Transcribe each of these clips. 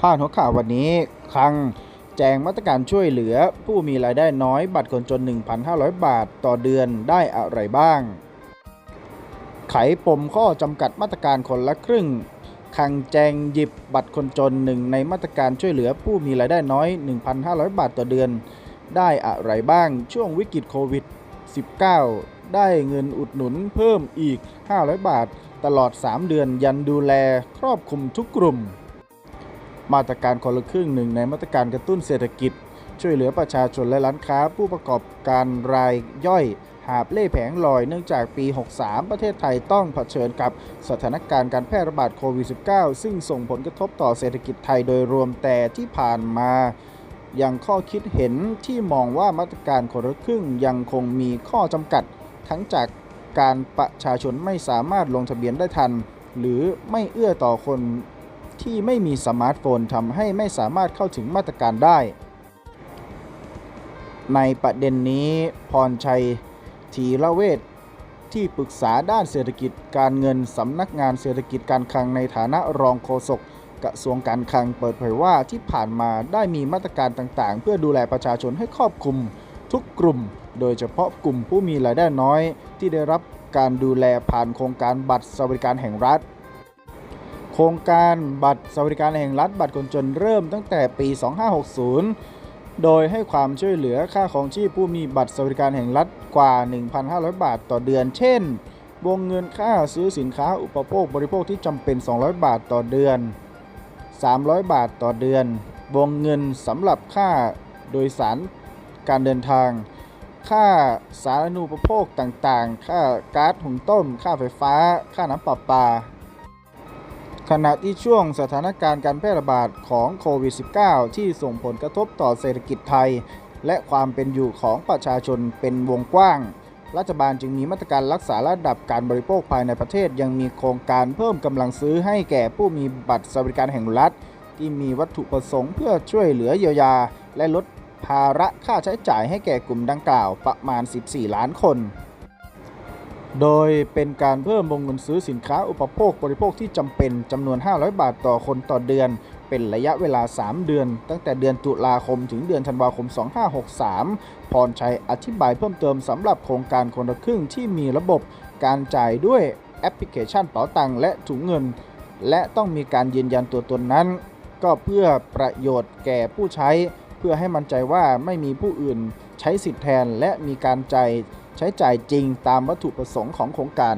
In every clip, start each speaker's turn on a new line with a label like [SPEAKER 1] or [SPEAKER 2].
[SPEAKER 1] พาดหัวข่าววันนี้คลังแจงมาตรการช่วยเหลือ ผู้มีรายได้น้อยบัตรคนจน 1,500 บาทต่อเดือนได้อะไรบ้าง ไขปมข้อจำกัดมาตรการคนละครึ่งคลังแจงหยิบบัตรคนจนหนึ่งในมาตรการช่วยเหลือ ผู้มีรายได้น้อย 1,500 บาทต่อเดือน ได้อะไรบ้าง ช่วงวิกฤตโควิด 19 ได้เงินอุดหนุนเพิ่มอีก 500 บาท ตลอด 3 เดือนยันดูแลครอบคลุมทุกกลุ่ม มาตรการคนละครึ่งหนึ่งในมาตรการกระตุ้นเศรษฐกิจ ช่วยเหลือประชาชนและร้านค้า ผู้ประกอบการรายย่อย หาบเล่แผงลอยเนื่องจากปี 63 ประเทศไทยต้องเผชิญกับสถานการณ์การแพร่ระบาดโควิด -19 ซึ่งส่งผลกระทบต่อเศรษฐกิจไทยโดยรวมแต่ที่ผ่านมายังข้อคิดเห็นที่มองว่ามาตรการคนละครึ่งยังคงมีข้อจำกัด ทั้งจากการประชาชนไม่สามารถลงทะเบียนได้ทัน หรือไม่เอื้อต่อคน ที่ไม่มีสมาร์ทโฟนทำให้ไม่สามารถเข้าถึงมาตรการได้ ในประเด็นนี้พรชัยทีละเวทที่ปรึกษาด้านเศรษฐกิจการเงินสำนักงานเศรษฐกิจการคลังในฐานะรองโฆษกกระทรวงการคลังเปิดเผยว่าที่ผ่านมาได้มีมาตรการต่างๆ เพื่อดูแลประชาชนให้ครอบคลุมทุกกลุ่ม โดยเฉพาะกลุ่มผู้มีรายได้น้อย ที่ได้รับการดูแลผ่านโครงการบัตรสวัสดิการแห่งรัฐ ครงการบัตรสวัสดิการแห่งรัฐบัตรคนจนเริ่มตั้งแต่ปี 2560 โดยให้ความช่วยเหลือค่าของชีพผู้มีบัตรสวัสดิการแห่งรัฐกว่า 1,500 บาทต่อเดือน เช่น วงเงินค่าซื้อสินค้าอุปโภคบริโภคที่จำเป็น 200 บาทต่อเดือน 300 บาทต่อเดือน วงเงินสำหรับค่าโดยสารการเดินทาง ค่าสาธารณูปโภคต่างๆ ค่าก๊าซหุงต้ม ค่าไฟฟ้า ค่าน้ำประปา ขณะที่ช่วงสถานการณ์การแพร่ระบาดของโควิด -19 ที่ส่งผลกระทบต่อเศรษฐกิจไทย และความเป็นอยู่ของประชาชนเป็นวงกว้าง รัฐบาลจึงมีมาตรการรักษาระดับการบริโภคภายในประเทศ ยังมีโครงการเพิ่มกำลังซื้อให้แก่ผู้มีบัตรสวัสดิการแห่งรัฐ ที่มีวัตถุประสงค์เพื่อช่วยเหลือเยียวยา และลดภาระค่าใช้จ่ายให้แก่กลุ่มดังกล่าวประมาณ 14 ล้านคน โดยเป็นการเพิ่มวงเงินซื้อสินค้าอุปโภคบริโภคที่จำเป็นจำนวน 500 บาทต่อคนต่อเดือน เป็นระยะเวลา 3 เดือน ตั้งแต่เดือนตุลาคมถึงเดือนธันวาคม 2563 พรชัยอธิบายเพิ่มเติมสำหรับโครงการคนละครึ่งที่มีระบบการจ่ายด้วยแอปพลิเคชันเป๋าตังและถุงเงิน และต้องมีการยืนยันตัวตนนั้น ก็เพื่อประโยชน์แก่ผู้ใช้ เพื่อให้มั่นใจว่าไม่มีผู้อื่นใช้สิทธิแทนและมีการจ่าย ใช้จ่ายจริงตามวัตถุประสงค์ของโครงการ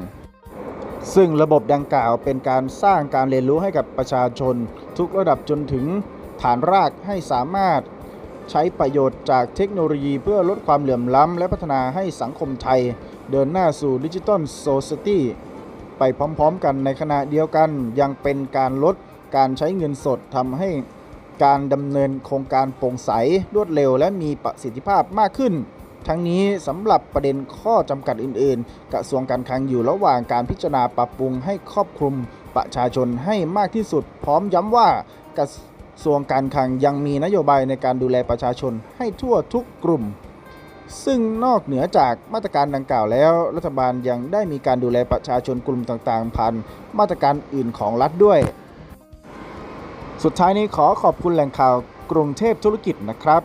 [SPEAKER 1] ซึ่งระบบดังกล่าวเป็นการสร้างการเรียนรู้ให้กับประชาชน ทุกระดับจนถึงฐานรากให้สามารถใช้ประโยชน์จากเทคโนโลยีเพื่อลดความเหลื่อมล้ำ และพัฒนาให้สังคมไทย เดินหน้าสู่ดิจิทัลโซซ i ตี้ไปพร้อมๆกันในขณะเดียวกันยังเป็นการลดการใช้เงินสดทำให้การดำเนินโครงการโปร่งใสรวดเร็วและมีประสิทธิภาพมากขึ้น ทั้งนี้สำหรับประเด็นข้อจำกัดอื่น ๆ กระทรวงการคลังอยู่ระหว่างการพิจารณาปรับปรุงให้ครอบคลุมประชาชนให้มากที่สุด พร้อมย้ำว่ากระทรวงการคลังยังมีนโยบายในการดูแลประชาชนให้ทั่วทุกกลุ่ม ซึ่งนอกเหนือจากมาตรการดังกล่าวแล้ว รัฐบาลยังได้มีการดูแลประชาชนกลุ่มต่างๆผ่านมาตรการอื่นของรัฐด้วย สุดท้ายนี้ขอขอบคุณแหล่งข่าวกรุงเทพธุรกิจนะครับ